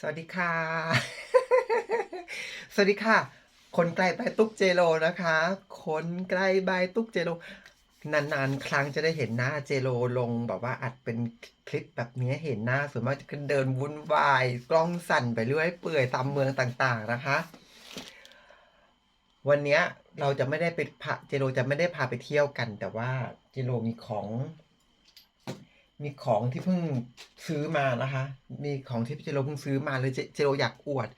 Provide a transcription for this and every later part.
สวัสดีค่ะ สวัสดีค่ะ คนไกลใบตุ๊กเจโรนะคะ คนไกลใบตุ๊กเจโรนานๆ ครั้งจะได้เห็นหน้าเจโรลงแบบว่าอัดเป็นคลิปแบบนี้เห็นหน้าส่วนมากจะเดินวุ่นวาย กล้องสั่นไปเรื่อยเปื่อยตามเมืองต่างๆนะคะ วันนี้เราจะไม่ได้ไปพาเจโรจะไม่ได้พาไปเที่ยวกัน แต่ว่าเจโรมีของ มีของที่เพิ่งซื้อมานะคะ มีของที่เจโรเพิ่งซื้อมาเลยเจโรอยากอวด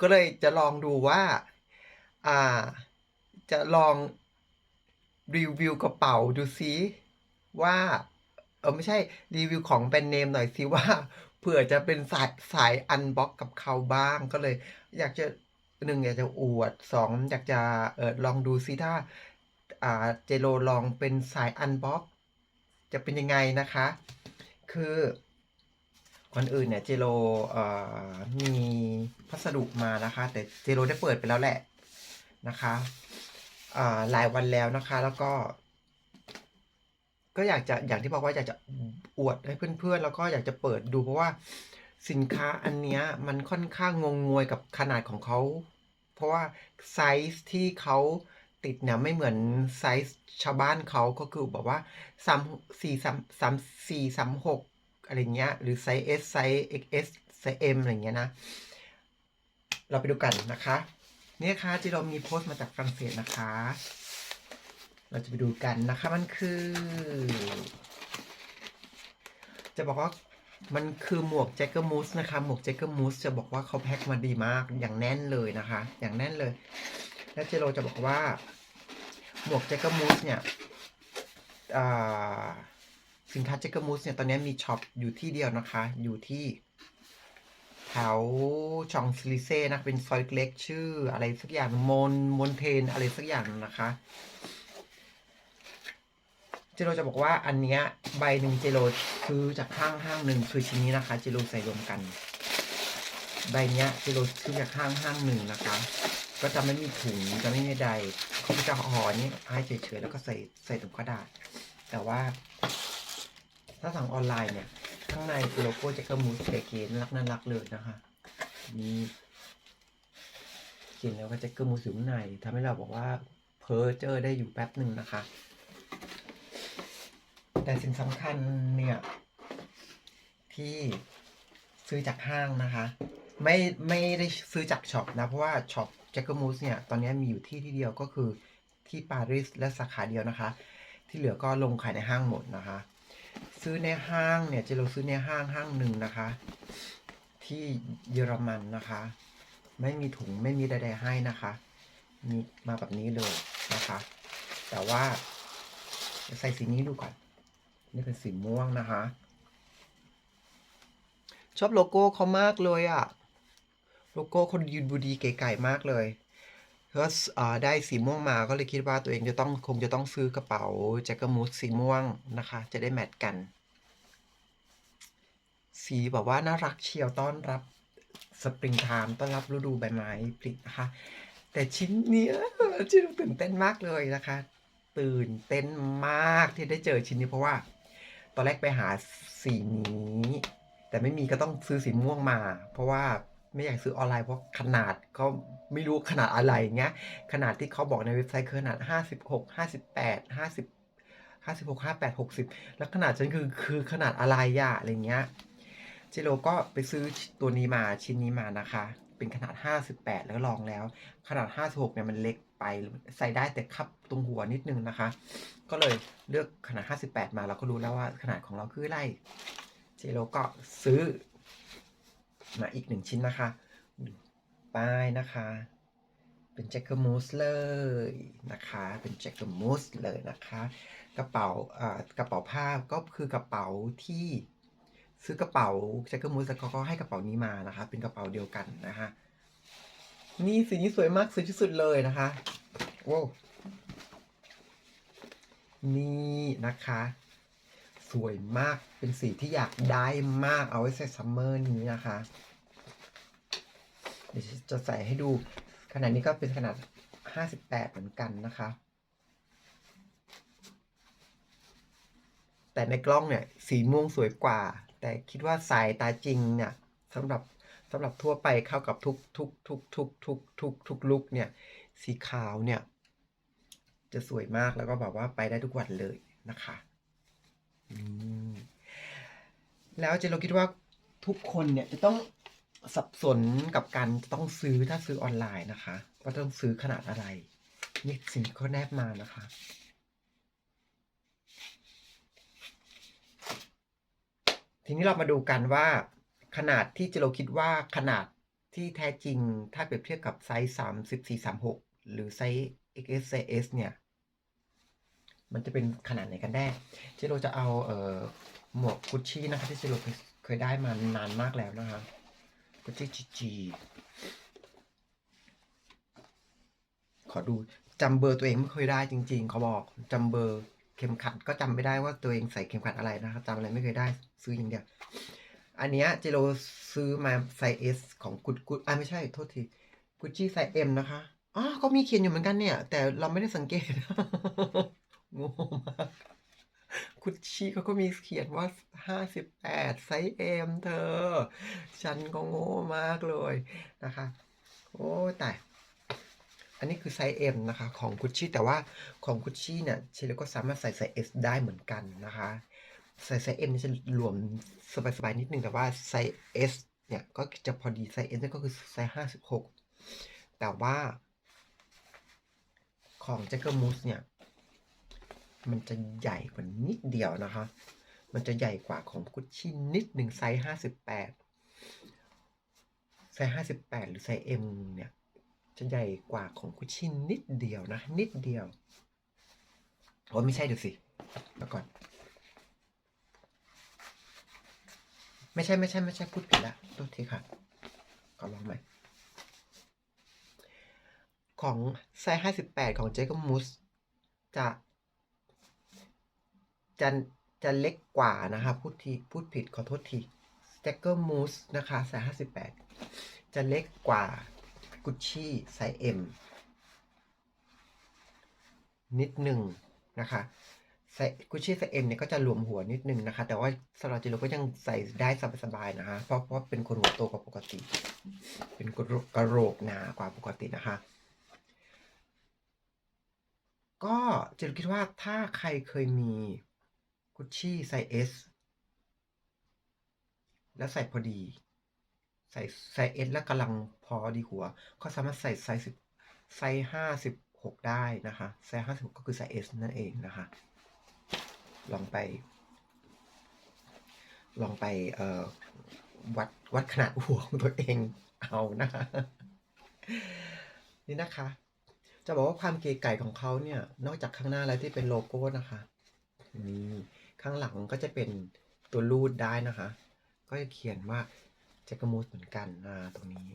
ก็เลยจะลองดูว่า อ่า จะลองรีวิวกระเป๋าดูซิว่า เออไม่ใช่รีวิวของแบรนด์เนมหน่อยซิว่าเผื่อจะเป็นสายสายอันบ็อกกับเขาบ้างก็เลย อยากจะหนึ่งอยากจะอวดสองอยากจะเออลองดูซิถ้า อ่าเจโรลองเป็นสายอันบ็อก จะเป็นยังไงนะคะ คือก่อนอื่นเนี่ยเจโรเออมีพัสดุมานะคะ แต่เจโรได้เปิดไปแล้วแหละนะคะอ่าหลายวันแล้วนะคะ แล้วก็ ก็อยากจะอย่างที่บอกว่าอยากจะอวดให้เพื่อนๆ แล้วก็อยากจะเปิดดูเพราะว่าสินค้าอันเนี้ยมันค่อนข้างงงงวยกับขนาดของเขา เพราะว่าไซส์ที่เขา ติดเนี่ยไม่เหมือนไซส์ชาวบ้านเขาก็คือแบบว่าสามสี่สามสามสี่สามหกอะไรเงี้ย หรือไซส์ S ไซส์ XS ไซส์ M อะไรเงี้ยนะ เราไปดูกันนะคะเนี่ยค่ะที่เรามีโพสต์มาจากฝรั่งเศสนะคะ เราจะไปดูกันนะคะมันคือ จะบอกว่ามันคือหมวกแจ็คเกอร์มูสนะคะ หมวกแจ็คเกอร์มูสจะบอกว่าเขาแพ็คมาดีมากอย่างแน่นเลยนะคะ อย่างแน่นเลย แล้วเจโรจะบอกว่า หมวกแจ็คเกอร์มูสเนี่ยสินค้าแจ็คเกอร์มูสเนี่ย ตอนนี้มีช็อปอยู่ที่เดียวนะคะ อยู่ที่แถวชองซิลิเซ่นะเป็นซอยเล็กชื่อ อะไรสักอย่างมอนมอนเทน อะไรสักอย่างนะคะ เจโรจะบอกว่าอันเนี้ยใบหนึ่งเจโรซื้อจากห้างห้างหนึ่งคือชิ้นนี้นะคะ เจโรใส่รวมกัน ใบเนี้ยเจโรซื้อจากห้างห้างหนึ่งนะคะ ก็จะไม่มีถุงจะไม่มีใดเขาก็จะห่อนี้ให้เฉยๆแล้วก็ใส่ใส่ถุงกระดาษ แต่ว่า ถ้าสั่งออนไลน์เนี่ย ข้างในโลโก้แจ็คเกอร์มูสเก๋ๆน่ารักน่ารักเลยนะคะมีเขียนแล้วว่าแจ็คเกอร์มูสอยู่ในทำให้เราบอกว่าเพอเจอได้อยู่แป๊บหนึ่งนะคะ แต่สิ่งสำคัญเนี่ยที่ซื้อจากห้างนะคะ ไม่ไม่ได้ซื้อจากช็อปนะ เพราะว่าช็อปแจ็คเกอร์มูสเนี่ย ตอนนี้มีอยู่ที่ที่เดียวก็คือที่ปารีสและสาขาเดียวนะคะ ที่เหลือก็ลงขายในห้างหมดนะคะ ซื้อในห้างเนี่ยจะเราซื้อในห้างห้างหนึ่งนะคะ ที่เยอรมันนะคะ ไม่มีถุงไม่มีใดๆให้นะคะมีมาแบบนี้เลยนะคะ แต่ว่าจะใส่สีนี้ดูก่อน นี่เป็นสีม่วงนะคะ ชอบโลโก้เขามากเลยอะ โลโก้คนยืนบูดีเก๋ๆมากเลยก็ได้สีม่วงมาก็เลยคิดว่าตัวเองจะต้องคงจะต้องซื้อกระเป๋าแจ็คเกอร์มูสสีม่วงนะคะ จะได้แมทกัน สีแบบว่าน่ารักเชียวต้อนรับสปริงไทม์ต้อนรับฤดูใบไม้ผลินะคะ แต่ชิ้นเนี้ยชิ้นตื่นเต้นมากเลยนะคะ ตื่นเต้นมากที่ได้เจอชิ้นนี้เพราะว่า ตอนแรกไปหาสีนี้ แต่ไม่มีก็ต้องซื้อสีม่วงมา เพราะว่า ไม่อยากซื้อออนไลน์เพราะขนาดก็ไม่รู้ขนาดอะไรเงี้ย ขนาดที่เขาบอกในเว็บไซต์คือขนาด 56 58 50 56 58 60 แล้วขนาดฉันคือคือขนาดอะไรอะอะไรเงี้ย เจโรก็ไปซื้อตัวนี้มาชิ้นนี้มานะคะ เป็นขนาด 58 แล้วลองแล้ว ขนาด 56 เนี่ยมันเล็กไปใส่ได้แต่คับตรงหัวนิดนึงนะคะ ก็เลยเลือกขนาด 58 มาเราก็รู้แล้วว่าขนาดของเราคืออะไร เจโรก็ซื้อ มาอีกหนึ่งชิ้นนะคะ ป้ายนะคะ เป็นแจ็คเกอร์มูสเลยนะคะ เป็นแจ็คเกอร์มูสเลยนะคะ กระเป๋าอ่ากระเป๋าผ้าก็คือกระเป๋าที่ซื้อกระเป๋าแจ็คเกอร์มูสแล้วเขาก็ให้กระเป๋านี้มานะคะ เป็นกระเป๋าเดียวกันนะคะ นี่สีนี้สวยมากสวยที่สุดเลยนะคะ โว้นี่นะคะ สวยมากเป็นสีที่อยากได้มากเอาไว้ใส่ซัมเมอร์นี้นะคะ เดี๋ยวจะใส่ให้ดู ขนาดนี้ก็เป็นขนาด 58 เหมือนกันนะคะ แต่ในกล้องเนี่ย สีม่วงสวยกว่า แต่คิดว่าสายตาจริงเนี่ยสำหรับสำหรับทั่วไปเข้ากับทุกทุกทุกทุกทุกทุกทุกลุกเนี่ย สีขาวเนี่ย จะสวยมากแล้วก็แบบว่าไปได้ทุกวันเลยนะคะ แล้วเจนเราคิดว่าทุกคนเนี่ยจะต้องสับสนกับการต้องซื้อถ้าซื้อออนไลน์นะคะ ว่าต้องซื้อขนาดอะไร นี่สิ่งที่เขาแนบมานะคะ ทีนี้เรามาดูกันว่า ขนาดที่เจโรคิดว่าขนาดที่แท้จริงถ้าเปรียบเทียบกับไซส์สามสิบสี่สามหกหรือไซส์ XS ไซส์ S เนี่ย มันจะเป็นขนาดไหนกันแน่เจโรจะเอาเอ่อหมวกกุชชี่นะคะที่เจโรเคยเคยได้มานานมากแล้วนะคะกุชชี่จีจีขอดูจำเบอร์ตัวเองไม่เคยได้จริง ๆ เขาบอกจำเบอร์เข็มขัดก็จำไม่ได้ว่าตัวเองใส่เข็มขัดอะไรนะคะจำอะไรไม่เคยได้ซื้ออย่างเดียว อันเนี้ยเจโรซื้อมาไซส์ S ของกุดกุดอะไม่ใช่โทษทีกุชชี่ไซส์ M นะคะอ๋อก็มีเขียนอยู่เหมือนกันเนี่ย แต่เราไม่ได้สังเกต โง่มากกุชชี่เขาก็มีเขียนว่าห้าสิบแปดไซส์ M เธอ ฉันก็โง่มากเลยนะคะ โอ้แต่อันนี้คือไซส์ M นะคะ ของกุชชี่แต่ว่าของกุชชี่เนี่ยเชลก็สามารถใส่ไซส์ S ได้เหมือนกันนะคะ ใส่ไซส์ M นี่จะหลวมสบายๆนิดนึงแต่ว่าไซส์ S เนี่ยก็จะพอดีไซส์เนี่ก็คือไซส์ห้าสิบหกแต่ว่าของแจ็คเกอร์มูสเนี่ย มันจะใหญ่กว่านิดเดียวนะคะ มันจะใหญ่กว่าของกุชชี่นิดหนึ่งไซส์ห้าสิบแปดไซส์ห้าสิบแปดหรือไซส์ M เนี่ย จะใหญ่กว่าของกุชชี่นิดเดียวนะ นิดเดียวโอ้ไม่ใช่เดี๋ยวสิมาก่อน ไม่ใช่ไม่ใช่ไม่ใช่พูดผิดละโทษทีค่ะขอลองใหม่ของไซส์ห้าสิบแปดของเจคมูสจะ จะจะเล็กกว่านะคะพูดทีพูดผิดขอโทษทีแจ็คเกอร์มูสนะคะไซส์ห้าสิบแปดจะเล็กกว่ากุชชี่ไซส์เอ็มนิดหนึ่งนะคะไซกุชชี่ไซส์เอ็มเนี่ยก็จะหลวมหัวนิดนึงนะคะ แต่ว่าสำหรับจิโร่ก็ยังใส่ได้สบายๆนะคะ เพราะเพราะเป็นคนหัวโตกว่าปกติ เป็นกระโหลกกระโหลกหนากว่าปกตินะคะก็จิโร่คิดว่าถ้าใครเคยมี กุชชี่ไซส์เอสแล้วใส่พอดี ใส่ไซส์เอสแล้วกำลังพอดีหัว ก็สามารถใส่ไซส์สิบไซส์ห้าสิบหกได้นะคะ ไซส์ห้าสิบหกก็คือไซส์เอสนั่นเองนะคะ ลองไป ลองไปเอ่อวัดวัดขนาดหัวของตัวเองเอานะคะนี่นะคะ จะบอกว่าความเก๋ไก่ของเขาเนี่ย นอกจากข้างหน้าแล้วที่เป็นโลโก้นะคะ นี่ ข้างหลังก็จะเป็นตัวรูดได้นะคะ ก็จะเขียนว่าแจ็คมูสเหมือนกันนะตรงนี้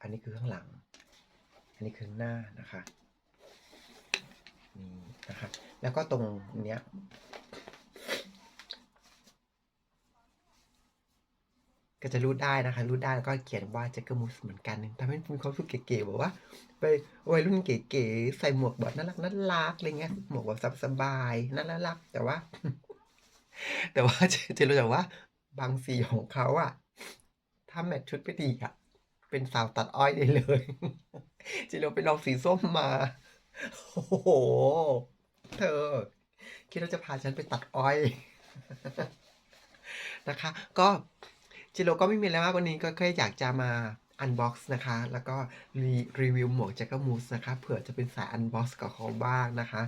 อันนี้คือข้างหลัง อันนี้คือข้างหน้านะคะนี่นะคะแล้วก็ตรงเนี้ยก็จะรูดได้นะคะรูดได้แล้วก็เขียนว่าแจ็คเกอร์มูสเหมือนกันทำให้มีความรู้สึกเก๋ๆบอกว่า ไปวัยรุ่นเก๋ๆใส่หมวกแบบน่ารักน่ารักอะไรเงี้ยหมวกแบบสบายน่ารักแต่ว่า แต่ว่าเจเจรู้จักว่า บางสีของเขาอะถ้าแมทชุดไม่ดีอะเป็นสาวตัดอ้อยได้เลยเจโรไปลองสีส้มมา โอ้โห เธอ คิดว่าจะพาฉันไปตัดอ้อยนะคะ ก็จิโร่ก็ไม่มีอะไรมากวันนี้ก็แค่อยากจะมาอันบ็อกซ์นะคะ แล้วก็รีรีวิวหมวกแจ็คเกอร์มูสนะคะ เผื่อจะเป็นสายอันบ็อกซ์กับเขาบ้างนะคะ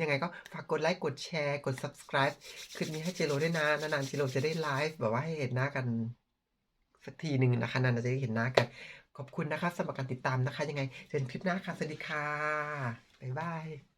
ยังไงก็ฝากกดไลค์กดแชร์ กด subscribe คลิปนี้ให้เจโรด้วยนะนานๆเจโรจะได้ไลฟ์แบบว่าให้เห็นหน้ากันสักทีหนึ่งนะคะนานๆจะได้เห็นหน้ากัน ขอบคุณนะคะสำหรับการติดตามนะคะ ยังไงเจอกันคลิปหน้าค่ะสวัสดีค่ะบ๊ายบาย